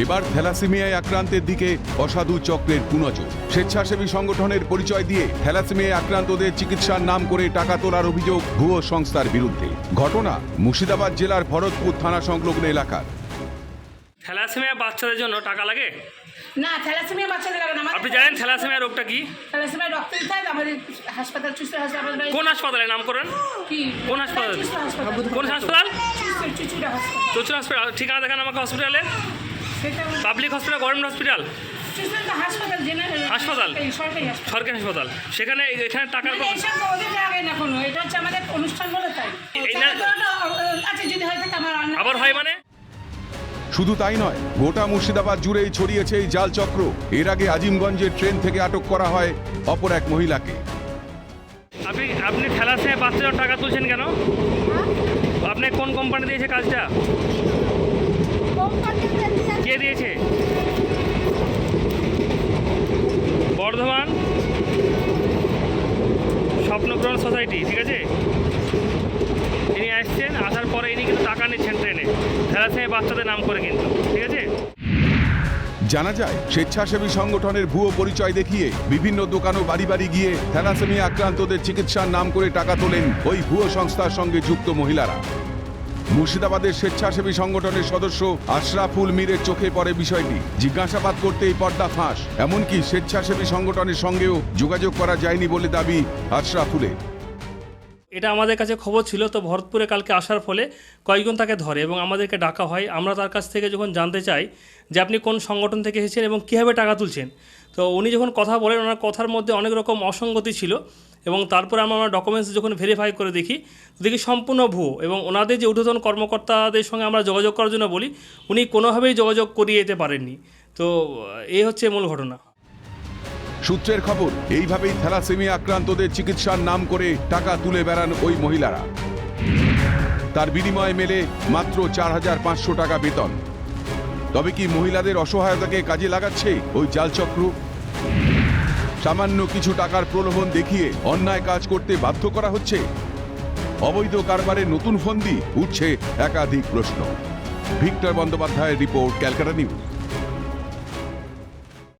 এবার থ্যালাসেমিয়ায় আক্রান্তের দিকে অসাধু চক্রের কুনজর স্বেচ্ছাসেবী সংগঠনের পরিচয় দিয়ে থ্যালাসেমিয়ায় আক্রান্তদের চিকিৎসার নাম করে টাকা তোলার অভিযোগ ভুয়ো সংস্থার বিরুদ্ধে। ঘটনা মুর্শিদাবাদ জেলার ভরতপুর থানা সংলগ্ন এলাকার। থ্যালাসেমিয়া বাচ্চাদের জন্য টাকা লাগে? না থ্যালাসেমিয়া বাচ্চাদের লাগে না। আপনি জানেন থ্যালাসেমিয়া রোগটা কি? থ্যালাসেমিয়া রক্ত দিতে হয় আমাদের হাসপাতাল চুস্ত হাসপাতাল কোন হাসপাতালে নাম করেন? কি? কোন হাসপাতাল? কোন হাসপাতাল? চুচুড়া হাসপাতাল। ঠিকানা দেখান আমাকে হসপিটালে পাবলিক হসপিটাল গভর্নমেন্ট হসপিটাল? হাসপাতাল সরকারি হাসপাতাল। সেখানে এখানে টাকার মানে এইসব তো ওদের আগে না কোনো এটা হচ্ছে আমাদের অনুষ্ঠান বলে তাই। এই না- আচ্ছা যদি হয় থাকে আমার রান্না আবার হয় মানে? শুধু তাই নয় গোটা মুর্শিদাবাদ জুড়েই ছড়িয়েছে এই জাল চক্র। এর আগে আজিমগঞ্জের ট্রেন থেকে আটক করা হয় অপর এক মহিলাকে। আপনি আপনি থ্যালাসেমিয়া বাচ্চাদের টাকা তুলছেন কেন? আপনি কোন কোম্পানি দিয়েছে কাজটা? কে দিয়েছে? বর্ধমান স্বপ্নগ্রহণ সোসাইটি, ঠিক আছে? ইনি আসছেন, আসার পরে ইনি কিন্তু টাকা নিচ্ছেন ট্রেনে। থ্যালাসেমিয়া বাচ্চাদের নাম করে কিন্তু, ঠিক আছে? জানা যায়, স্বেচ্ছাসেবী সংগঠনের ভুয়ো পরিচয় দেখিয়ে বিভিন্ন দোকান ও বাড়ি বাড়ি গিয়ে থ্যালাসেমিয়া আক্রান্তদের চিকিৎসার নাম করে টাকা তোলেন ওই ভুয়ো সংস্থার সঙ্গে যুক্ত মহিলারা। মুর্শিদাবাদের স্বেচ্ছাসেবী সংগঠনের সদস্য আশরাফুল মীরের চোখে পড়ে বিষয়টি। জিজ্ঞাসাবাদ করতেই পর্দা ফাঁস। এমনকি স্বেচ্ছাসেবী সংগঠনের সঙ্গেও যোগাযোগ করা যায়নি বলে দাবি আশরাফুলের। এটা আমাদের কাছে খবর ছিল, তো ভরতপুরে কালকে আসার ফলে কয়েকজন তাকে ধরে এবং আমাদেরকে ডাকা হয়। আমরা তার কাছ থেকে যখন জানতে চাই যে আপনি কোন সংগঠন থেকে এসেছেন এবং কীভাবে টাকা তুলছেন, তো উনি যখন কথা বলেন, ওনার কথার মধ্যে অনেক রকম অসঙ্গতি ছিল এবং তারপরে আমরা আমার ডকুমেন্টস যখন ভেরিফাই করে দেখি দেখি সম্পূর্ণ ভুয়ো এবং ওনাদের যে ঊর্ধ্বতন কর্মকর্তাদের সঙ্গে আমরা যোগাযোগ করার জন্য বলি, উনি কোনোভাবেই যোগাযোগ করিয়ে যেতে পারেননি। তো এই হচ্ছে মূল ঘটনা। সূত্রের খবর, এইভাবেই থ্যালাসেমিয়া আক্রান্তদের চিকিৎসার নাম করে টাকা তুলে বেড়ান ওই মহিলারা। তার বিনিময়ে মেলে মাত্র চার হাজার পাঁচশো টাকা বেতন। তবে কি মহিলাদের অসহায়তাকে কাজে লাগাচ্ছে ওই জালচক্র? সামান্য কিছু টাকার প্রলোভন দেখিয়ে অন্যায় কাজ করতে বাধ্য করা হচ্ছে? অবৈধ কারবারে নতুন ফন্দি? উঠছে একাধিক প্রশ্ন। ভিক্টর বন্দ্যোপাধ্যায়ের রিপোর্ট ক্যালকাটা নিউজ।